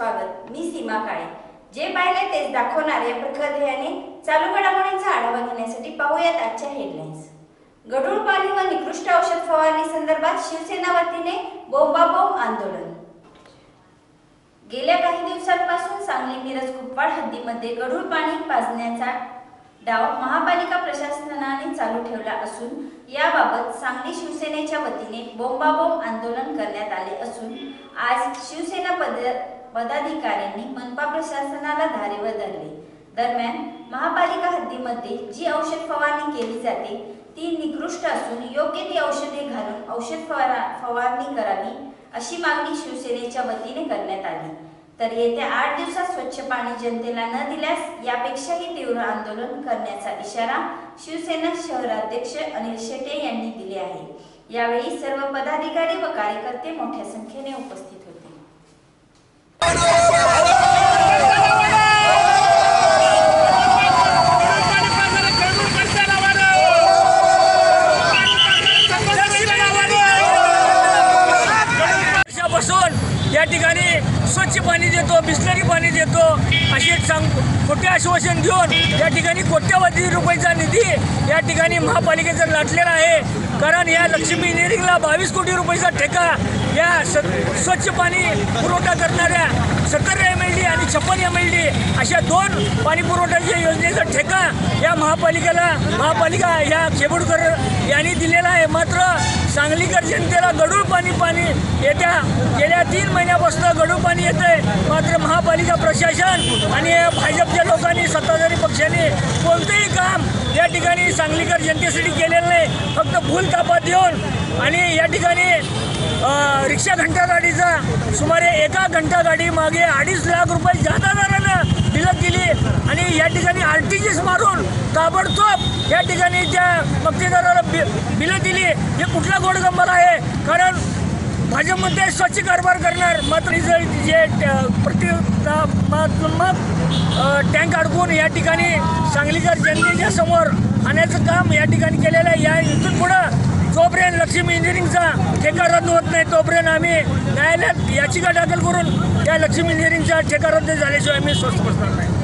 स्वागत. मी सीमा काळे. जे पाहिले तेच दाखवणार या प्रखर चालू घडामोडींचा आढावा घेण्यासाठी पाहूयात आजच्या हेडलाईन्स गढूळ पाणी व निकृष्ट औषध फवारणी संदर्भात शिवसेना वतीने बोंबाबोंब आंदोलन. गेल्या काही दिवसांपासून सांगली मिरज कुपवाड हद्दीमध्ये गढूळ पाणी पाजण्याचा डाव महापालिका प्रशासनाने चालू ठेवला असून याबाबत सांगली शिवसेनेच्या वतीने बोंबाबोंब आंदोलन करण्यात आले असून आज शिवसेना पद पदाधिकाऱ्यांनी मनपा प्रशासनाला धारेवर धरले दरम्यान महापालिका हद्दीमध्ये जी औषध फवारणी केली जाते ती निकृष्ट असून योग्य ती औषधे घालून औषध फवारा फवारणी करावी अशी मागणी शिवसेनेच्या वतीने करण्यात आली. तर येत्या आठ दिवसात स्वच्छ पाणी जनतेला न दिल्यास यापेक्षाही तीव्र आंदोलन करण्याचा इशारा शिवसेना शहराध्यक्ष अनिल शेटे यांनी दिले आहे. यावेळी सर्व पदाधिकारी व कार्यकर्ते मोठ्या संख्येने उपस्थित होते. या ठिकाणी स्वच्छ पाणी देतो बिस्लरी पाणी देतो असे सांग खोटे आश्वासन देऊन या ठिकाणी कोट्यावधी रुपयाचा निधी या ठिकाणी महापालिकेचा लाटलेला आहे. कारण या लक्ष्मी इंजिनिअरिंगला बावीस कोटी रुपयाचा ठेका या स्वच्छ पाणी पुरवठा सत्तर एम एल डी आणि छप्पन एम एल डी अशा दोन पाणी पुरवठ्याच्या योजनेचा ठेका या महापालिकेला महापालिका या खेबुडकर यांनी दिलेला आहे. मात्र सांगलीकर जनतेला गडूळ पाणी पाणी येत्या गेल्या तीन महिन्यापासून गडूळ पाणी आहे मात्र महापालिका प्रशासन आणि भाजपच्या लोकांनी सत्ताधारी पक्षाने कोणतंही काम या ठिकाणी सांगलीकर जनतेसाठी केलेलं नाही. फक्त भूल तापा देऊन आणि या ठिकाणी रिक्षा घंटा गाडीचा. सुमारे एका घंटा गाडी मागे अडीच लाख रुपये जादा दरानं बिलं दिली आणि या ठिकाणी आर टी जी मारून ताबडतोब या ठिकाणी त्या मक्तेदाराला बि बिलं दिली. हे कुठला गोडगंबर आहे? कारण भाजपमध्ये स्वच्छ कारभार करणार मात्र जे प्रतिकात्मक टँक अडकून या ठिकाणी सांगलीकर जनतेच्या समोर आणण्याचं काम या ठिकाणी केलेलं आहे या इथून पुढं जोपर्यंत लक्ष्मी इंजिनिअरिंगचा ठेका रद्द होत नाही. तोपर्यंत आम्ही न्यायालयात याचिका दाखल करून त्या लक्ष्मी इंजिनिअरिंगचा ठेका रद्द झाल्याशिवाय आम्ही स्वस्थ बसणार नाही.